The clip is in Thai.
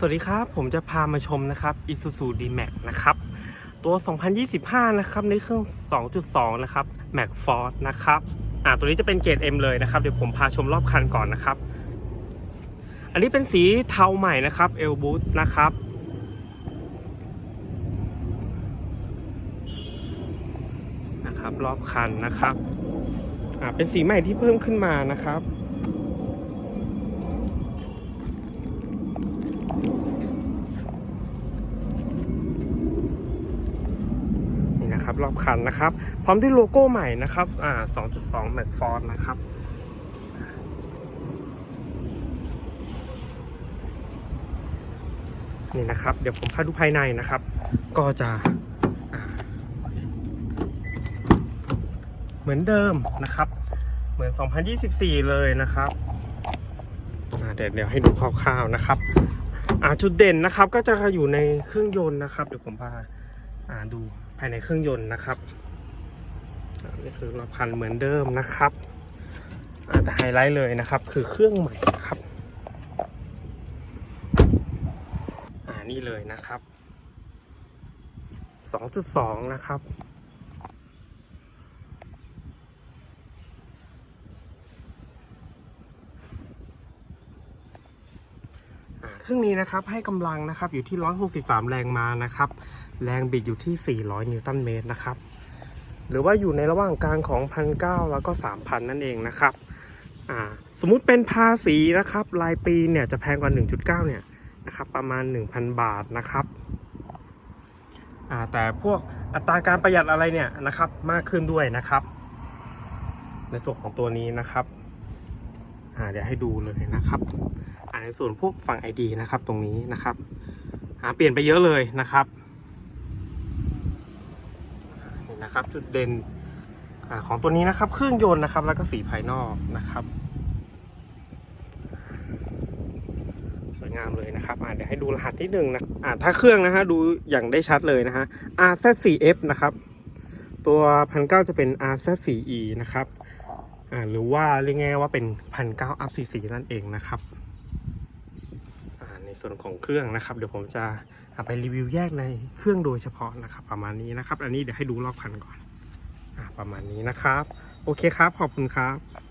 สวัสดีครับ ผมจะพามาชมนะครับ Isuzu D-Max นะครับ ตัว 2025 นะครับ ในเครื่อง 2.2 นะครับ Max Force นะครับ อ่า ตัวนี้จะเป็นเกรด M เลยนะครับ เดี๋ยวผมพาชมรอบคันก่อนนะครับ อันนี้เป็นสีเทาใหม่นะครับ L Boost นะครับ นะครับ รอบคันนะครับ อ่า เป็นสีใหม่ที่เพิ่มขึ้นมานะครับ นะครับ รอบคันนะครับ พร้อมด้วยโลโก้ใหม่นะครับอ่า2.2 Max Force นะครับนี่นะครับ เดี๋ยวผมพาดูภายในนะครับ ก็จะเหมือนเดิมนะครับ เหมือน 2024 เลยนะครับเดี๋ยวเดี๋ยวให้ดูคร่าวๆนะครับจุดเด่นนะครับก็จะอยู่ในเครื่องยนต์นะครับ เดี๋ยวผมพาดู ภายในเครื่องยนต์นะครับนี่คือรอบคันเหมือนเดิมนะครับแต่ไฮไลท์เลยนะครับ คือเครื่องใหม่นะครับอ่านี่เลยนะครับ 2.2 นะครับ เครื่องนี้นะครับให้กำลังนะครับอยู่ที่ 163 แรงม้านะครับ แรงบิดอยู่ที่ 400 นิวตันเมตรนะครับ หรือว่าอยู่ในระหว่างกลางของ 1,900 แล้วก็ 3,000 นั่นเองนะครับสมมุติเป็นภาษีนะครับรายปีเนี่ยจะแพงกว่า 1.9 เนี่ยนะครับประมาณ 1,000 บาทนะครับแต่พวกอัตราการประหยัดอะไรเนี่ยนะครับมากขึ้นด้วยนะครับ ในส่วนของตัวนี้นะครับเดี๋ยวให้ดูเลยนะครับ ในส่วนพวกฝั่ง ID นะครับตรงนี้นะครับอ่าเปลี่ยนไปเยอะเลยนะครับนี่นะครับจุดเด่นอของตัวนี้นะครับ เครื่องยนต์นะครับแล้วก็สีภายนอกนะครับ สวยงามเลยนะครับอ่าเดี๋ยวให้ดูรหัสที่หนึ่งนะอ่าถ้าเครื่องนะฮะดูอย่างได้ชัดเลยนะฮะ RZ4F นะครับ ตัวพันเก้าจะเป็น RZ4E นะครับอ่าหรือว่าเรียกง่ายว่าเป็นพันเก้า up 44นั่นเองนะครับ ในส่วนของเครื่องนะครับ เดี๋ยวผมจะเอาไปรีวิวแยกในเครื่องโดยเฉพาะนะครับ ประมาณนี้นะครับ อันนี้เดี๋ยวให้ดูรอบคันก่อนอ่าประมาณนี้นะครับ โอเคครับ ขอบคุณครับ